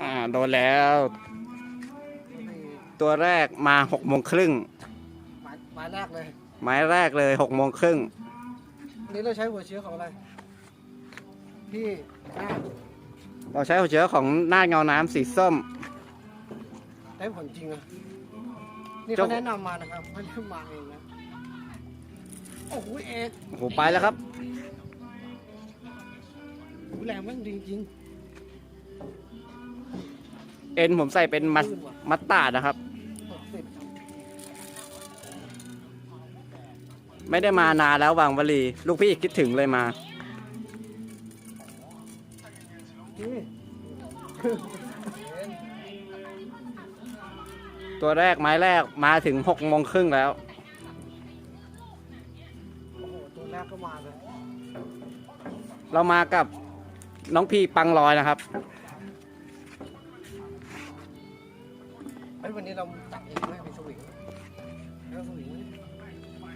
อ่าโดนแล้วนี่ตัวแรกมาหกโมงครึ่งหมายหมายแรกเลยไม้แรกเลยหกโมงครึ่งอันนี้เราใช้หัวเชื้อของอะไร พี่อ่าเราใช้หัวเชื้อของหน้าเงาน้ำสีส้ม ได้ผลจริงนะนี่เจ้าเขาแนะนำมานะครับไม่ได้มาเองนะ โอ้โหเอกโอ้โหไปแล้วครับ โอ้โหแรงมากจริง เอ็นผมใส่เป็นมัสมัสตาร์ดนะครับ ไม่ได้มานานแล้ววางวลี ลูกพี่คิดถึงเลยมา ตัวแรกไม้แรกมาถึงหกโมงครึ่งแล้วโอ้โหตัวแรกก็มาเลย เรามากับน้องพีปังลอยนะครับ อ้ยวันนี้เราตักเองไหมเป็นสวิงแล้วสวิงไหม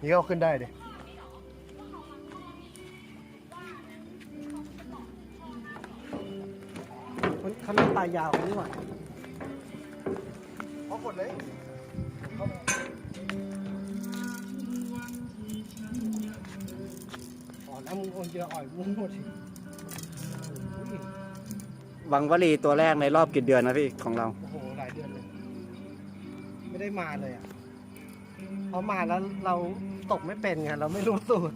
นี่ก็เอาขึ้นได้ดิมันเขาเล่นปลายาวกันนี่หว่าเอากดเลยอ๋อแล้วมึงโอนเยอะอ่อยมึงหมดสิโอ้โห วังวลีตัวแรกในรอบกี่เดือนนะพี่ของเรา โอ้โหหลายเดือนเลย ไม่ได้มาเลยอะพอมาแล้วเราตกไม่เป็นไงเราไม่รู้สูตร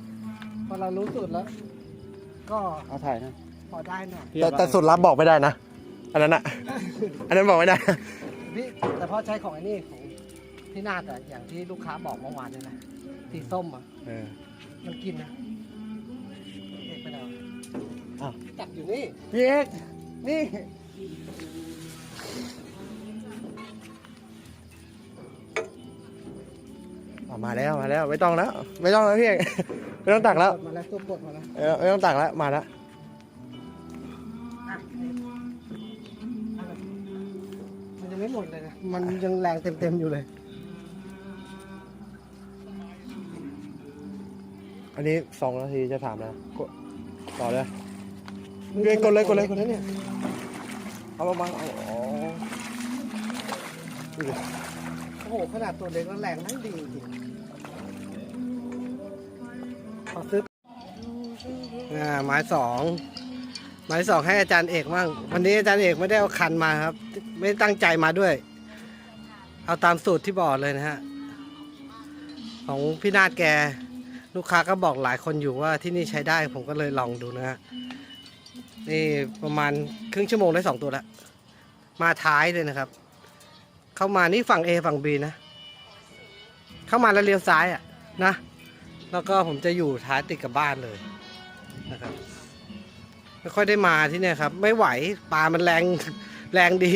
พอเรารู้สูตรแล้ว ก็เอาถ่ายนะพอได้หน่อยแต่แต่สุดลับบอกไม่ได้นะ อันนั้นอะอันนั้นบอกไม่ได้ พี่แต่พอใช้ของไอ้นี่ของพี่นาดอะอย่างที่ลูกค้าบอกเมื่อวานเนี่ยนะสีส้มอะเออ มันกินนะเอกไปไหนวะอ้าว จับอยู่นี่พี่เอก นี่อะมาแล้วมาแล้ว ไม่ต้องแล้ว ไม่ต้องแล้วพี่เอกไม่ต้องตักแล้วปดมาแล้วตัวปลดมาแล้วเออไม่ต้องตักแล้วมาแล้วอะนี่อะไรมันยังไม่หมดเลยนะ มันยังแรงเต็มๆอยู่เลย อันนี้สองนาทีจะถามแล้วกดต่อเลยเฮ้ยกดเลยกดเลยกดเลยเนี่ย เอามาบังเอาอ๋อดูดิโอ้โห ขนาดตัวเล็กแล้วแรงนั่งดีจริงๆขอซื้ออ่าไม้สองไม้สองให้อาจารย์เอกมั่งวันนี้อาจารย์เอกไม่ได้เอาคันมาครับ ไม่ได้ตั้งใจมาด้วย เอาตามสูตรที่บอกเลยนะฮะ ของพี่นาดแก ลูกค้าก็บอกหลายคนอยู่ว่าที่นี่ใช้ได้ผมก็เลยลองดูนะฮะ นี่ประมาณครึ่งชั่วโมงได้สองตัวแล้วมาท้ายเลยนะครับ เข้ามานี่ฝั่ง A ฝั่ง B นะ เข้ามาแล้วเลี้ยวซ้ายอะนะ แล้วก็ผมจะอยู่ท้ายติดกับบ้านเลยนะครับไม่ค่อยได้มาที่เนี่ยครับ ไม่ไหวปลามันแรงแรงดี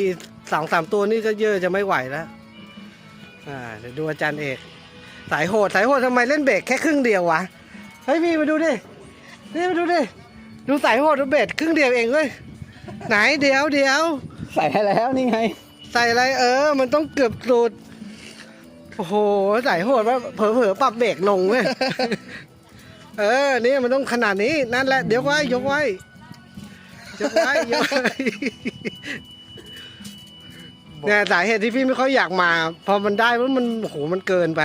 สองสามตัวนี่ก็เยอะจะไม่ไหวแล้วอ่าเดี๋ยวดูอาจารย์เอก สายโหดสายโหดทำไมเล่นเบรกแค่ครึ่งเดียววะเฮ้ยพี่มาดูดินี่มาดูดิ ดูสายโหดดูเบรกครึ่งเดียวเองเว้ยไหนเดี๋ยวเดี๋ยว ใส่ให้แล้วนี่ไง ใส่อะไรเออ มันต้องเกือบสุดโอ้โหใส่โหดว่าเผลอๆปรับเบรกลงเว้ยเออนี่มันต้องขนาดนี้นั่นแหละเดี๋ยวไว้ยกไว้ยกไว้ยกไว้เนี่ยสาเหตุที่พี่ไม่ค่อยอยากมา พอมันได้เพราะมันโอ้โหมันเกินไป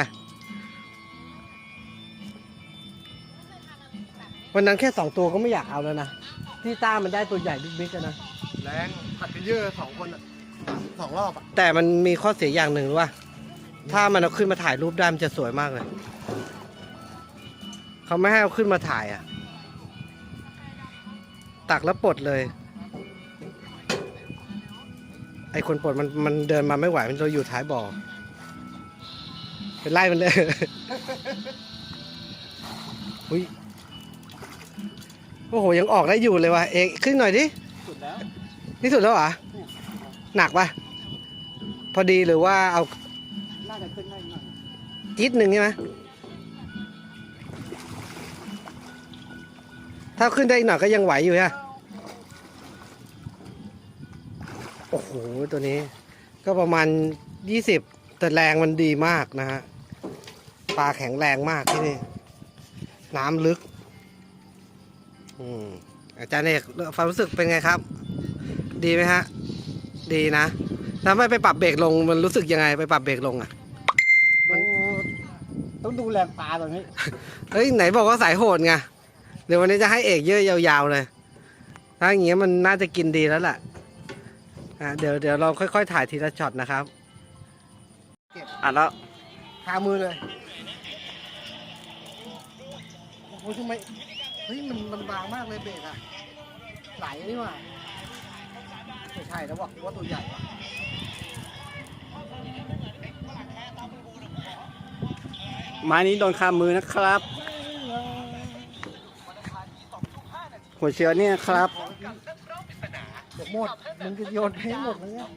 วันนั้นแค่สองตัวก็ไม่อยากเอาแล้วนะที่ต้ามันได้ตัวใหญ่บิ๊กๆอะนะ แรงผัดกันเยอะสองคนอะสองรอบอะแต่มันมีข้อเสียอย่างหนึ่งว่า ถ้ามันเอาขึ้นมาถ่ายรูปได้มันจะสวยมากเลย เขาไม่ให้เอาขึ้นมาถ่ายอะ ตักแล้วปลดเลย ไอคนปลดมันมันเดินมาไม่ไหว มันเราอยู่ท้ายบ่อไปไล่มันเลย อุ้ย โอ้โห ยังออกได้อยู่เลยว่ะ เอกขึ้นหน่อยดิ สุดแล้ว นี่สุดแล้วเหรอ หนักปะพอดีหรือว่าเอาน่าจะขึ้นได้หน่อยอีกหนึ่งใช่ไหมถ้าขึ้นได้อีกหน่อยก็ยังไหวอยู่ฮะโอ้โห ตัวนี้ ก็ประมาณยี่สิบแต่แรงมันดีมากนะฮะ ปลาแข็งแรงมากที่นี่ น้ำลึก อืมอาจารย์เอกความรู้สึกเป็นไงครับ ดีไหมฮะ ดีนะถ้าไม่ไปปรับเบรกลงมันรู้สึกยังไงไปปรับเบรกลงอะดูต้องดูแรงปลาตรงนี้ เฮ้ยไหนบอกว่าสายโหดไงเดี๋ยววันนี้จะให้เอกเยอะยาวๆเลย ถ้าอย่างเงี้ยมันน่าจะกินดีแล้วล่ะอะเดี๋ยวเดี๋ยวเราค่อยๆ ถ่ายทีละช็อตนะครับอะแล้วคามือเลยโอ้โหทำไม เฮ้ยมันมันบางมากเลยเบรกอะไหลนี่หว่าไม่ใช่แล้วบอกว่าตัวใหญ่ว่ะไม้นี้โดนคามือนะครับ หัวเชื้อเนี่ยครับ เดี๋ยวหมดมึงจะโยนให้หมดเลยเนี่ย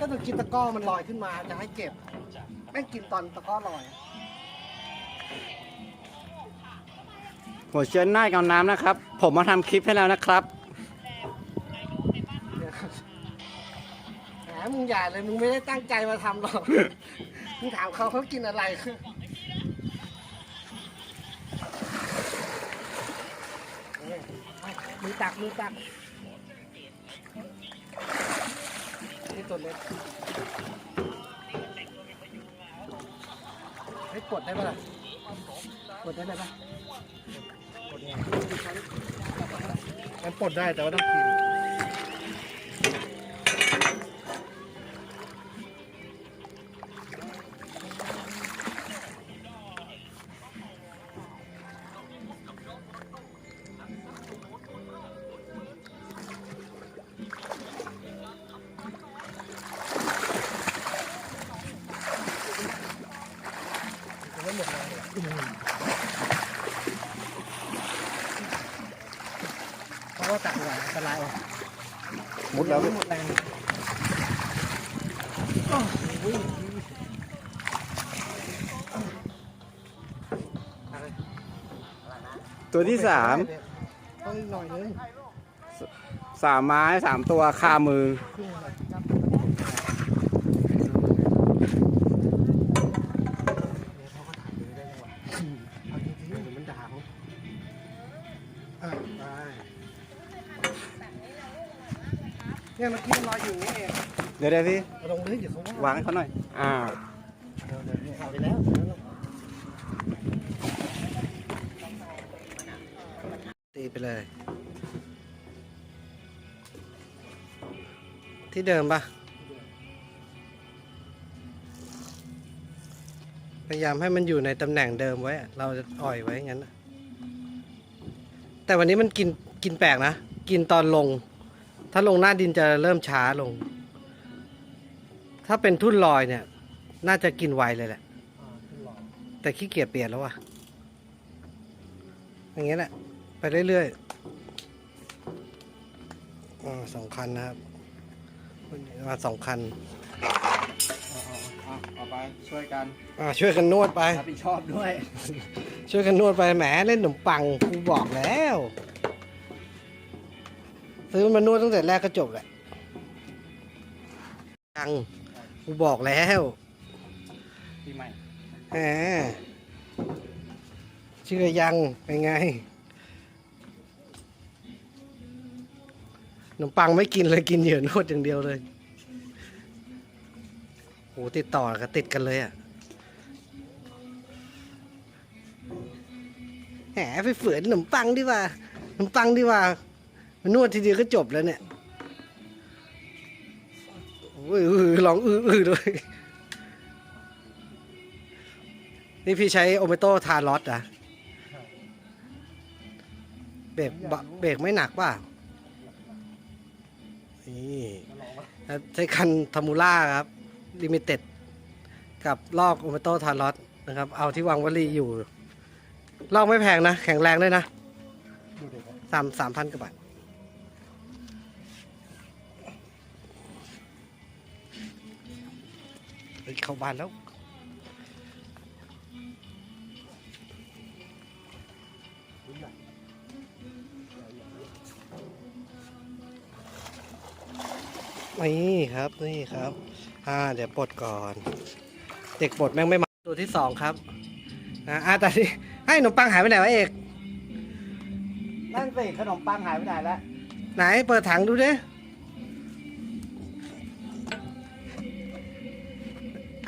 ก็ต้องกินตะกร้อมันลอยขึ้นมาจะให้เก็บไม่งกินตอนตะกร้อลอย หัวเชื้อหน้ากับน้ำนะครับ ผมมาทำคลิปให้แล้วนะครับแหมมึงอย่าเลยมึงไม่ได้ตั้งใจมาทำหรอก มึงถามเขาเขากินอะไร มือตักมือตักนี่ตัวเล็กให้กดได้ปะล่ะกดได้ไหมปะ มันปลดได้แต่ว่าต้องกิน ตัวที่สามต้องอีกหน่อยนึงสามไม้สามตัวคามือ ครึ่งเลยเอาจริงๆเดี๋ยวมันด่าผมอะไปเนี่ยเมื่อกี้มันลอยอยู่นี่เองเดี๋ยวเดี๋ยวพี่เอาลงเลยเดี๋ยวเขาว่าวางให้เขาหน่อย อ่า เดิมปะพยายามให้มันอยู่ในตำแหน่งเดิมไว้อะเราจะอ่อยไว้งั้นน่ะแต่วันนี้มันกินกินแปลกนะ กินตอนลง ถ้าลงหน้าดินจะเริ่มช้าลง ถ้าเป็นทุ่นลอยเนี่ย น่าจะกินไวเลยแหละ แต่ขี้เกียจเปลี่ยนแล้วว่ะ อย่างเงี้ยแหละ ไปเรื่อยๆอ่าสองคันนะครับ มาสองคันเอาไปช่วยกันอ่าช่วยกันนวดไป รับผิดชอบด้วย ช่วยกันนวดไปแหมเล่นขนมปังกูบอกแล้ว ซื้อมานวดตั้งแต่แรกก็จบแหละยังกูบอกแล้วพี่ใหม่แหมเชื่อยังเป็นไง นมปังไม่กินเลยกินเหยื่อนวดอย่างเดียวเลยโหติดต่อกันติดกันเลยอะแหมไปฝืนขนมปังดีกว่าขนมปังดีกว่านวดทีเดียวก็จบแล้วเนี่ยโอ้ยอื้อลองอื้ออื้อด้วยนี่พี่ใช้โอเมโตทารอสอะเบรกเบรกไม่หนักป่ะ ใช้คันทามูล่าครับลิมิเต็ดกับลอกโอเมโตทารอสนะครับ เอาที่วางวลีอยู่ลอกไม่แพงนะ แข็งแรงด้วยนะสามสามพันกว่าบาทเฮ้ยเข้าบ้านแล้ว ครับนี่ครับ อ่าเดี๋ยวปลดก่อน เด็กปลดแม่งไม่มาตัวที่สองครับอ่าอ่าแต่ที่ให้ขนมปังหายไปไหนวะเอกนั่นสิขนมปังหายไปไหนแล้วไหนเปิดถังดูดิ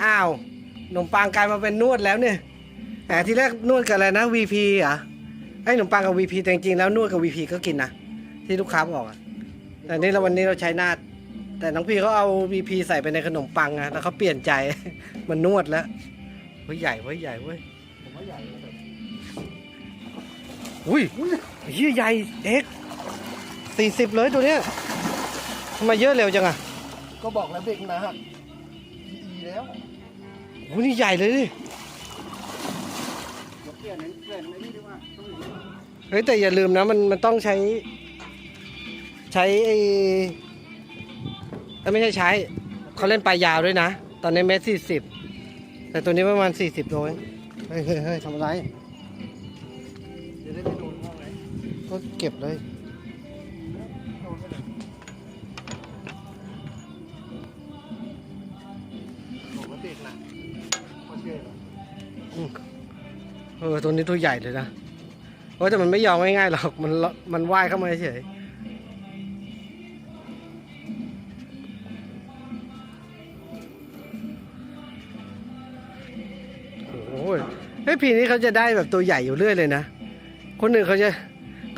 อ้าวขนมปังกลายมาเป็นนวดแล้วเนี่ยแต่ที่แรกนวดกับอะไรนะ VP เหรอะไอ้ขนมปังกับ VP แต่จริงๆแล้วนวดกับ VP ก็กินนะที่ลูกค้าบอกอะแต่นี่เราวันนี้เราใช้นาด แต่น้องพี่เขาเอา VP ใส่ไปในขนมปังอะแล้วเขาเปลี่ยนใจ มันนวดแล้วเฮ้ยใหญ่เว้ยใหญ่เว้ยผมว่าใหญ่เลยอุ้ยเฮียใหญ่เอ็กสี่สิบเลยตัวเนี้ยทำไมเยอะเร็วจังอะก็บอกแล้วเบรกนะฮะอีแล้วโอ้นี่ใหญ่เลยดิเดี๋ยวเปลี่ยนนั้นเปลี่ยนไอ้นี่ดีกว่าต้องอย่างนี้เฮ้ยแต่อย่าลืมนะมันมันต้องใช้ ใช้ไอ้ เอ้ยไม่ใช่ใช้ เขาเล่นปลายยาวด้วยนะ ตอนนี้เมตรสี่สิบ แต่ตัวนี้ประมาณสี่สิบโลเองเฮ้ยเฮ้ยเฮ้ยทำอะไรจะได้ไม่โดนเข้าไงก็เก็บเลย โดนไปเลยบอกว่าเบรกนะโอเคเหรอเออตัวนี้ตัวใหญ่เลยนะโอ้ยแต่มันไม่ยอมง่ายๆหรอก มันมันว่ายเข้ามาเฉย พีนี้เขาจะได้แบบตัวใหญ่อยู่เรื่อยเลยนะ คนหนึ่งเขาจะ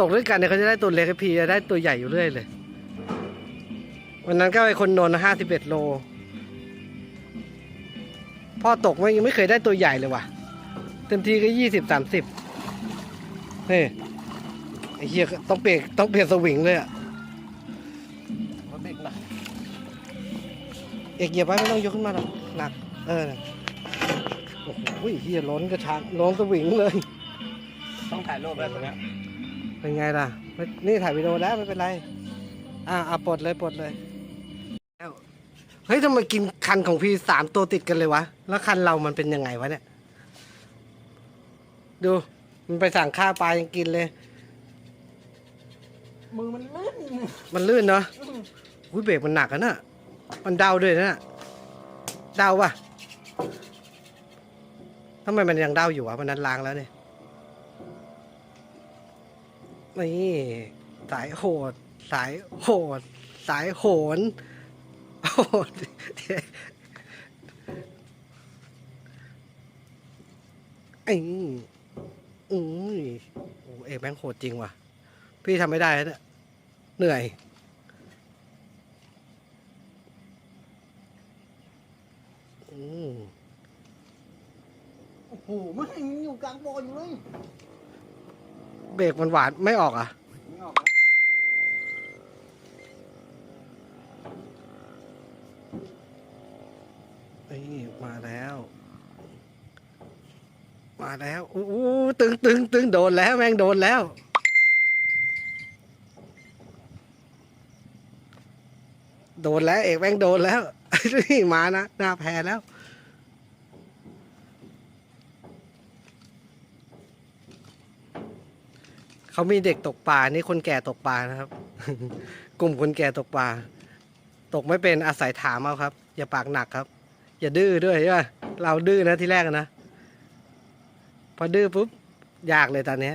ตกด้วยกันเนี่ยเขาจะได้ตัวเล็กไอ้พีจะได้ตัวใหญ่อยู่เรื่อยเลย วันนั้นก็ไปคนนนห้าสิบเอ็ดโล พ่อตกไม่ยังไม่เคยได้ตัวใหญ่เลยว่ะ เต็มทีก็ยี่สิบสามสิบเฮ้ยไอ้เหี้ยต้องเปลี่ยนต้องเปลี่ยนสวิงเลยอะว่าเบรกหนักเอกเหยียบไว้ไม่ต้องยกขึ้นมาหรอกหนักเออน่ะโอ้โหเหี้ยล้นกระชากล้นสวิงเลย ต้องถ่ายรูปแล้วตรงเนี้ยเป็นไงล่ะไม่นี่ถ่ายวิดีโอแล้วไม่เป็นไร อ่าอะปลดเลยปลดเลยแล้วเฮ้ยทำไมกินคันของพี่สามตัวติดกันเลยวะ แล้วคันเรามันเป็นยังไงวะเนี่ย ดู มันไปสั่งข้าวปลายังกินเลย มือมันลื่น มันลื่นเนาะอุ้ยเบรกมันหนักอะน่ะ มันเดาด้วยนะเดาปะ ทำไมมันยังเด้าอยู่วะมันนั้นล้างแล้วเนี่ยนี่สายโหด สายโหด สายโหนโหดไอ้นี่อุ้ยโอ้เอกแม่งโหดจริงว่ะ พี่ทำไม่ได้แล้วเนี่ยเหนื่อยอืมโอ้ โหไม่อยู่กลางบ่ออยู่เลยเบรกมันหวานไม่ออกอะ ไม่ออกนะนี่มาแล้ว มาแล้วอู้อู้ตึงตึงตึงโดนแล้วแม่งโดนแล้ว โดนแล้วเอกแม่งโดนแล้ว นี่มานะหน้าแพ้แล้ว เขามีเด็กตกปลา นี่คนแก่ตกปลานะครับ กลุ่มคนแก่ตกปลา ตกไม่เป็นอาศัยถามเอาครับ อย่าปากหนักครับ อย่าดื้อด้วยใช่ป่ะเราดื้อนะที่แรกนะ พอดื้อปุ๊บยากเลยตอนนี้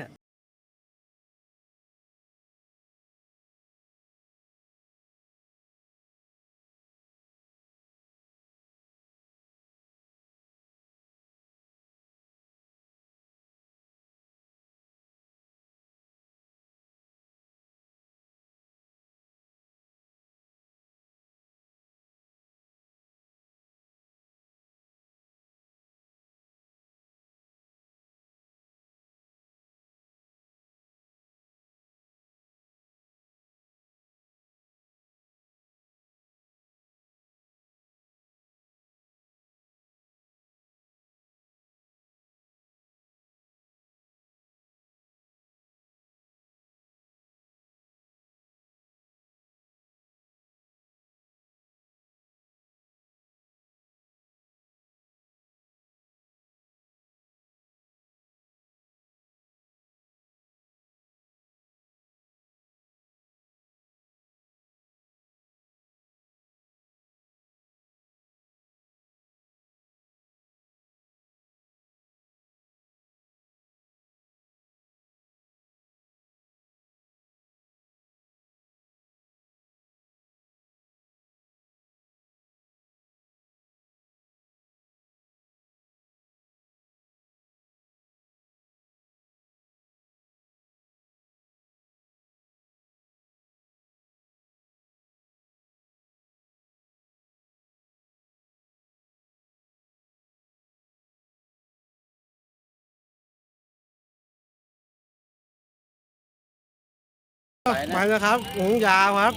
ไปนะครับอืมยาวครับ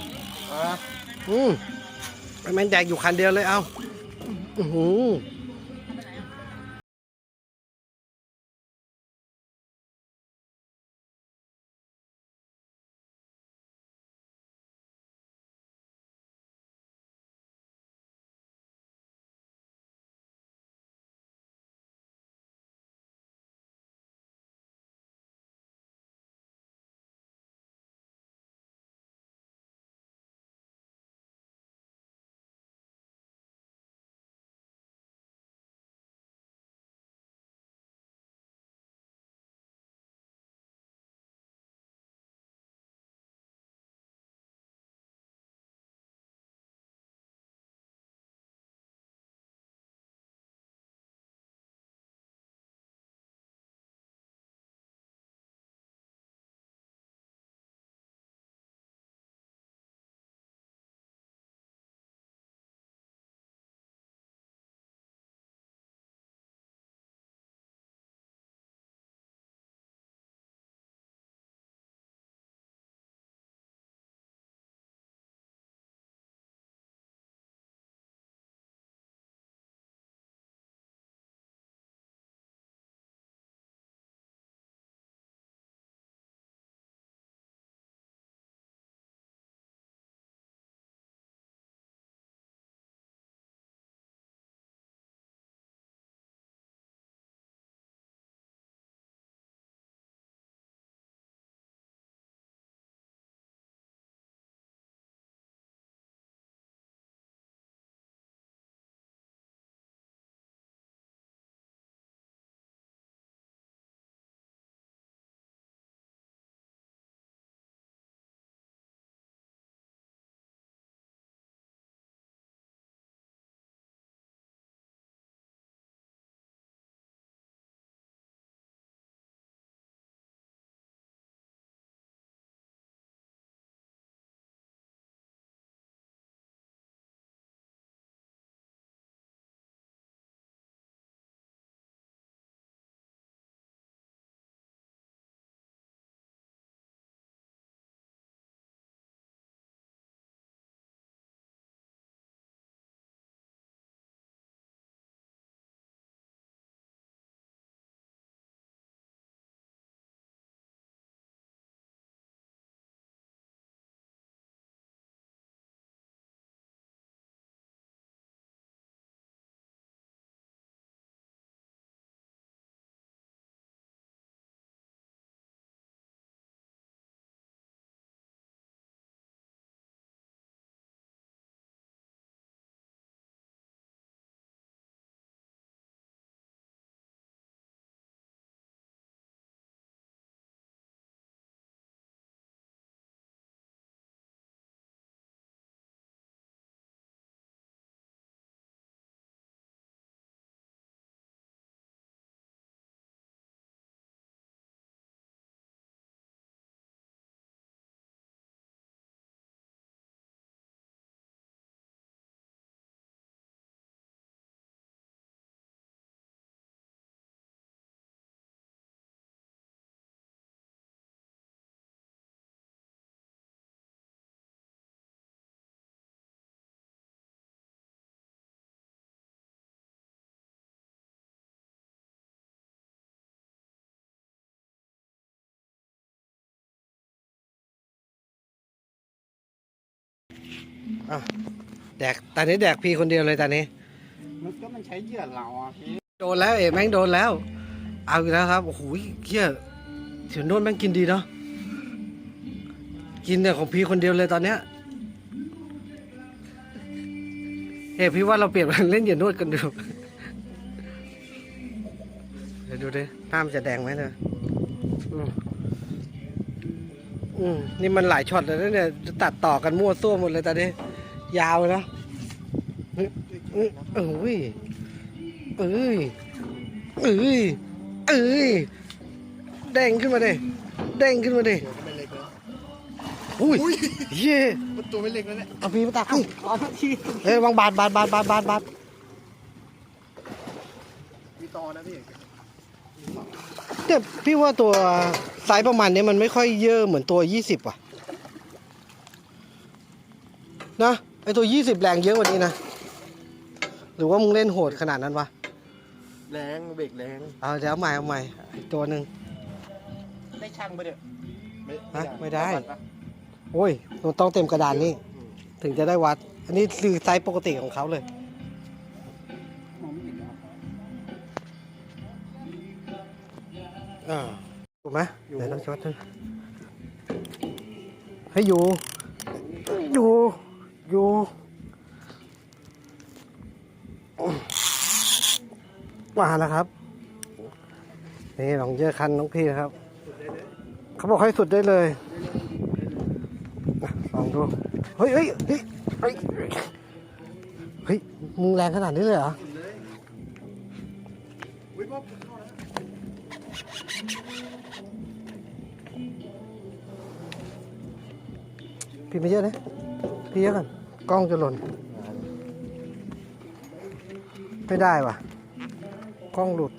อืมไอ้แมนแดกอยู่คันเดียวเลยเอาอือ ออะแดกตอนนี้แดกพี่คนเดียวเลยตอนนี้ มันก็มันใช้เหยื่อเราอะพี่โดนแล้วเอ๋แม่งโดนแล้ว เอาอีกแล้วครับโอ้โหเฮียเฉียนโดนแม่งกินดีเนาะกินเนี่ยของพี่คนเดียวเลยตอนเนี้ยเฮ้ยพี่ว่าเราเปลี่ยนมาเล่นเหยียนนวดกันดูเดี๋ยวดูดิหน้ามันจะแดงไหมเนี่ยอืมอืมนี่มันหลายช็อตเลยนะเนี่ยจะตัดต่อกันมั่วซั่วหมดเลยตอนนี้ ยาวเลยนะอืมอืมเอ้ยเอ้ยเอ้ยเอ้ยแดงขึ้นมาดิแดงขึ้นมาดิไม่เล็กนะอุ้ยเย่ประตูไม่เล็กนะเนี่ยเอาพีมาตักเอ้ยขอทีเฮ้ยวางบาดบาดบาดบาดบาดบาดมีตอนะพี่แต่พี่ว่าตัวไซส์ประมาณนี้มันไม่ค่อยเยอะเหมือนตัวยี่สิบว่ะ นะ ไอตัวยี่สิบแรงเยอะกว่านี้นะ หรือว่ามึงเล่นโหดขนาดนั้นวะ แรงเบรกแรงเอาเดี๋ยวเอาใหม่เอาใหม่อีกตัวหนึ่ง ได้ช่างไปเด้อฮะไม่ได้ โอ้ยมันต้องเต็มกระดานนี่ ถึงจะได้วัด อันนี้คือไซส์ปกติของเขาเลย มองไม่เห็นแล้วอ่าถูกไหมเดี๋ยวต้องชดนะให้อยู่ อยู่ อยู่มาแล้วครับ นี่ลองเยอะคันน้องพี่นะครับ เขาบอกให้สุดได้เลย ลองดู เฮ้ยเฮ้ยเฮ้ยเฮ้ยเฮ้ยมึงแรงขนาดนี้เลยเหรอพี่ไม่เยอะนะพี่เยอะกัน กล้องจะหล่น ไม่ได้ว่ะ กล้องหลุด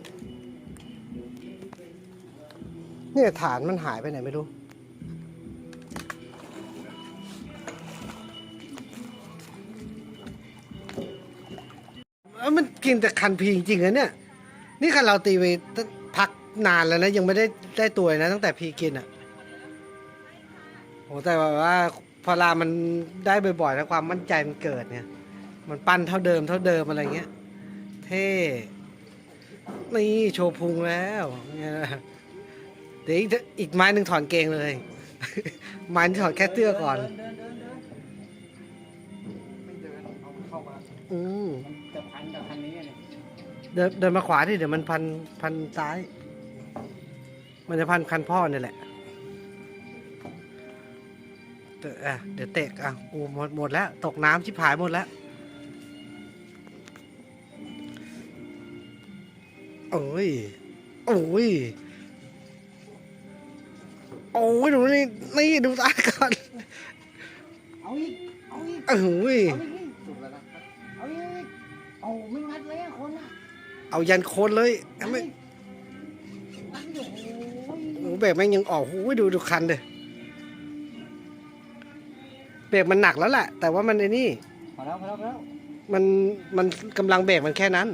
เนี่ยฐานมันหายไปไหนไม่รู้อ้ยมันกินแต่คันพีจริงๆนะเนี่ย นี่คันเราตีไปพักนานแล้วนะ ยังไม่ได้ได้ตัวนะ ตั้งแต่พีกินอะโหแต่ว่า พอลามันได้บ่อยๆแล้วความมั่นใจมันเกิดเนี่ย มันปั้นเท่าเดิมเท่าเดิมอะไรเงี้ย เท่ นี่โชว์พุงแล้วเนี่ยนะเดี๋ยวอีกอีกไม้หนึ่งถอนเกงเลย ไม้นี้ถอดแค่เสื้อก่อนเดินเดินเดินเดินไม่เดินเอาเข้ามาอืมมันจะพันกับคันนี้เนี่ยเดินเดินมาขวาดิเดี๋ยวมันพันพันซ้าย มันจะพันคันพ่อเนี่ยแหละ เดี๋ยวอะเดี๋ยวเตะอะกูหมดหมดแล้ว ตกน้ำชิบหายหมดแล้วโอ้ย โอ้ย โอ้ย ดูนี่ นี่ ดูตาก่อน เอาอีก เอาอีก โอ้ย เอาอีกนี่สุดแล้วนะเอาอีกเอาไม่งัดเลยอะคนอะเอายันโคนเลยเอาไม่โอ้โหโอ้เบรกแม่งยังออกโอ้ยดูดูคันเด้ เบรกมันหนักแล้วแหละแต่ว่ามันไอ้นี่ พอแล้วพอแล้วพอแล้วมันมันกำลังเบรกมันแค่นั้น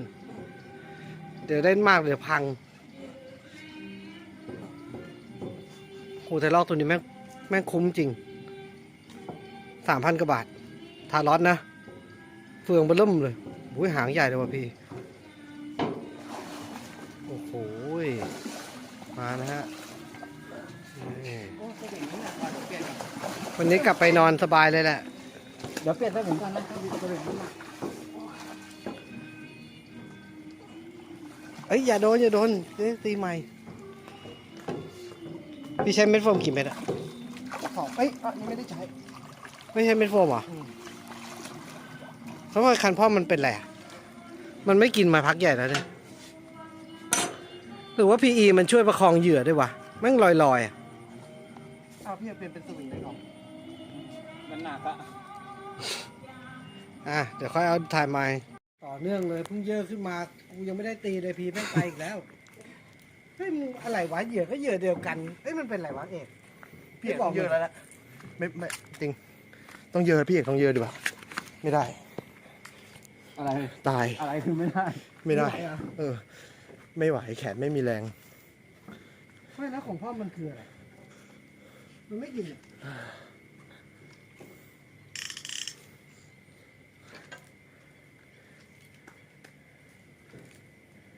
เดี๋ยวได้มากเดี๋ยวพังโหแต่ลอกตัวนี้แม่งแม่งคุ้มจริงสามพันกว่าบาท ทารอสนะ เฟืองเบล่มเลยอุ้ยหางใหญ่เลยว่ะพี่ โอ้โหยมานะฮะนี่ โอ้ก็อย่างนี้แหละว่าเดี๋ยวเปลี่ยนอีก วันนี้กลับไปนอนสบายเลยแหละ เดี๋ยวเปลี่ยนได้เหมือนกันนะถ้าอยู่กระเด็นน้ำหนักเอ้ยอย่าโดนอย่าโดนเอ้ยตีใหม่ พี่ใช้เม็ดโฟมกี่เม็ดอะสองเอ้ยอันนี้ไม่ได้ใช้ ไม่ใช่เม็ดโฟมเหรออืมเพราะว่าคันพ่อมันเป็นแหละไรอะมันไม่กินมาพักใหญ่แล้วเนี่ย หรือว่า PE มันช่วยประคองเหยื่อด้วยวะแม่งลอยๆอะเอาพี่เอาเปลี่ยนเป็นสวิงได้ก่อน มันหนักอะอะเดี๋ยวค่อยเอาถ่ายใหม่ ต่อเนื่องเลยเพิ่งเยอะขึ้นมา กูยังไม่ได้ตีเลยพีแม่งไปอีกแล้ว เฮ้ยมึงอะไรวะเหยื่อก็เหยื่อเดียวกัน เฮ้ยมันเป็นอะไรวะเอกพี่เอกต้องเยอะแล้วแหละไม่ไม่จริง ต้องเยอะพี่เอกต้องเยอะดีกว่าไม่ได้ อะไร ตาย อะไรคือไม่ได้ ไม่ได้อะเออ ไม่ไหวแขนไม่มีแรง ไม่แล้วของพ่อมันคืออะไร มันไม่กินอะ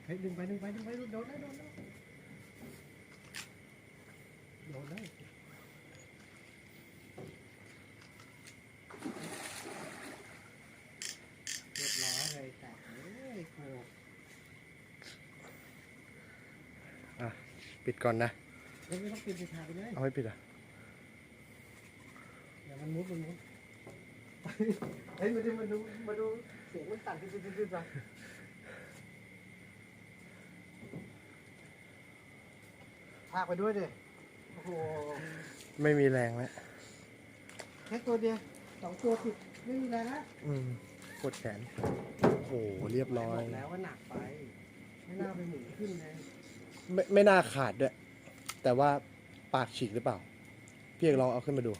เฮ้ยดึงไปดึงไปดึงไปโดนได้โดนได้โดนได้เรียบร้อยเลยแตกเลยโอ้ปิดก่อนนะไม่ต้องปิดปิดทางไปเลยเอาไม่ปิดอะ เดี๋ยวมันมุดมันมุดเฮ้ยมาดูมาดูมาดูเสียงมันตัดขึ้นขึ้นขึ้นไป พากไปด้วยดิโอ้โหไม่มีแรงแล้วแค่ตัวเดียวสองตัวติดไม่มีอะไรนะอืมปวดแขน โอ้โห เรียบร้อย บกแล้วว่าหนักไป ไม่น่าไปหมุนขึ้นเลยไม่ไม่น่าขาดด้วย แต่ว่าปากฉีกหรือเปล่า พี่เอกลองเอาขึ้นมาดู